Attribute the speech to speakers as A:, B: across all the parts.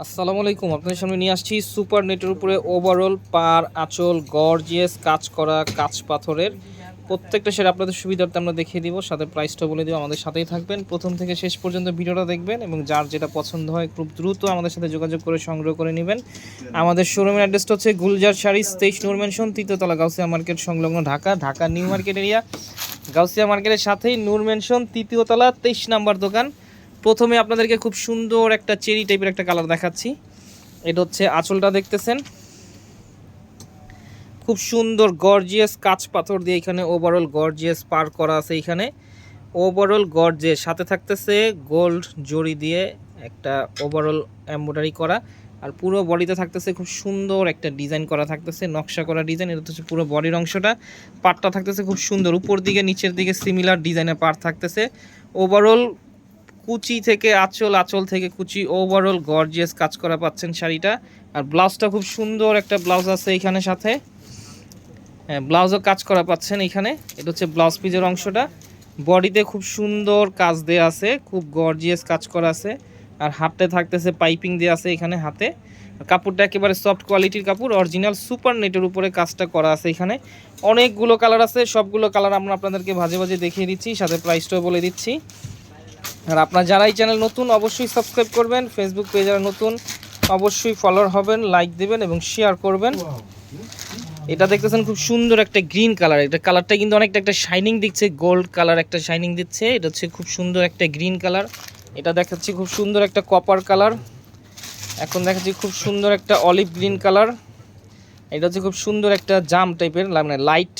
A: আসসালামু আলাইকুম, আপনাদের সামনে নিয়ে আসছি সুপার নেটের উপরে ওভারঅল পার, আঁচল গর্জিয়াস কাজ করা কাঁচ পাথরের প্রত্যেকটা সেটা আপনাদের সুবিধার্থে আমরা দেখিয়ে দিব, সাথে প্রাইসটা বলে দিব, আমাদের সাথেই থাকবেন। প্রথম থেকে শেষ পর্যন্ত ভিডিওটা দেখবেন এবং যার যেটা পছন্দ হয় খুব দ্রুত আমাদের সাথে যোগাযোগ করে সংগ্রহ করে নেবেন। আমাদের শোরুমের অ্যাড্রেসটা হচ্ছে গুলজার শাড়ি, তেইশ নূর মেনশন তৃতীয়তলা গাউসিয়া মার্কেট সংলগ্ন Dhaka Dhaka new market area Gausia মার্কেটের সাথেই নূর মেনশন তৃতীয়তলা তেইশ নাম্বার দোকান। প্রথমে আপনাদেরকে খুব সুন্দর একটা চেরি টাইপের একটা কালার দেখাচ্ছি। এটা হচ্ছে আঁচলটা দেখতেছেন। খুব সুন্দর গর্জিয়াস কাঁচ পাথর দিয়ে এখানে ওভারঅল গর্জিয়াস পার করা আছে এখানে। ওভারঅল গর্জিয়াস সাথে থাকতেছে গোল্ড জড়ি দিয়ে একটা ওভারঅল এমব্রয়ডারি করা। আর পুরো বডিতে থাকতেছে খুব সুন্দর একটা ডিজাইন করা থাকতেছে, নকশা করা ডিজাইন এটা হচ্ছে পুরো বডির অংশটা। পাটটা থাকতেছে খুব সুন্দর, উপর দিকে, নিচের দিকে সিমিলার ডিজাইনের পার থাকতেছে। ওভারঅল কুচি থেকে আঁচল আঁচল থেকে কুচি ওভারঅল গর্জিয়াস কাজ করা পাচ্ছেন শাড়িটা। আর ব্লাউজটা খুব সুন্দর একটা ব্লাউজ আছে এখানে সাথে। হ্যাঁ ব্লাউজও কাজ করা পাচ্ছেন এখানে। এটা হচ্ছে ব্লাউজ পিজের অংশটা। বডিতে খুব সুন্দর কাজ দেওয়া আছে, খুব গর্জিয়াস কাজ করা আছে। আর হাতে থাকতেছে পাইপিং দেওয়া আছে এখানে হাতে। কাপড়টা একেবারে সফট কোয়ালিটির কাপড় অরিজিনাল সুপার নেটের উপরে কাজটা করা আছে এখানে। অনেকগুলো কালার আছে, সবগুলো কালার আমরা আপনাদেরকে ভাজে ভাজে দেখিয়ে দিচ্ছি, সাথে প্রাইসটাও বলে দিচ্ছি। আর আপনার যারা এই চ্যানেল নতুন, অবশ্যই সাবস্ক্রাইব করবেন। ফেসবুক পেজ যারা নতুন, অবশ্যই ফলোয়ার হবেন লাইক দিবেন এবং শেয়ার করবেন। এটা দেখতেছেন খুব সুন্দর একটা গ্রিন কালার এটা কালারটা কিন্তু অনেকটা একটা শাইনিং দিচ্ছে গোল্ড কালার একটা শাইনিং দিচ্ছে। এটা হচ্ছে খুব সুন্দর একটা গ্রিন কালার এটা দেখাচ্ছি খুব সুন্দর একটা কপার কালার এখন দেখাচ্ছি খুব সুন্দর একটা অলিভ গ্রিন কালার এটা হচ্ছে খুব সুন্দর একটা জাম টাইপের মানে লাইট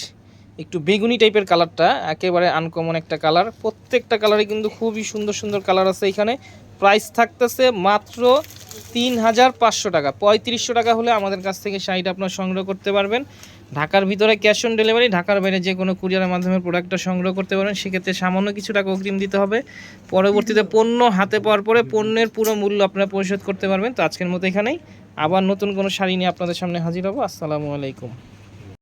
A: একটু বেগুনি টাইপের কালারটা, একেবারে আনকমন একটা কালার। প্রত্যেকটা কালারে কিন্তু খুবই সুন্দর সুন্দর কালার আছে এখানে। প্রাইস থাকতেছে মাত্র তিন হাজার পাঁচশো টাকা। পঁয়ত্রিশশো টাকা হলে আমাদের কাছ থেকে শাড়িটা আপনার সংগ্রহ করতে পারবেন। ঢাকার ভিতরে ক্যাশ অন ডেলিভারি ঢাকার বাইরে যে কোনো কুরিয়ারের মাধ্যমে প্রোডাক্টটা সংগ্রহ করতে পারবেন। সেক্ষেত্রে সামান্য কিছু টাকা অগ্রিম দিতে হবে। পরবর্তীতে পণ্য হাতে পাওয়ার পরে পণ্যের পুরো মূল্য আপনারা পরিশোধ করতে পারবেন। তো আজকের মতো এখানেই। আবার নতুন কোনো শাড়ি নিয়ে আপনাদের সামনে হাজির হব। আসসালামু আলাইকুম।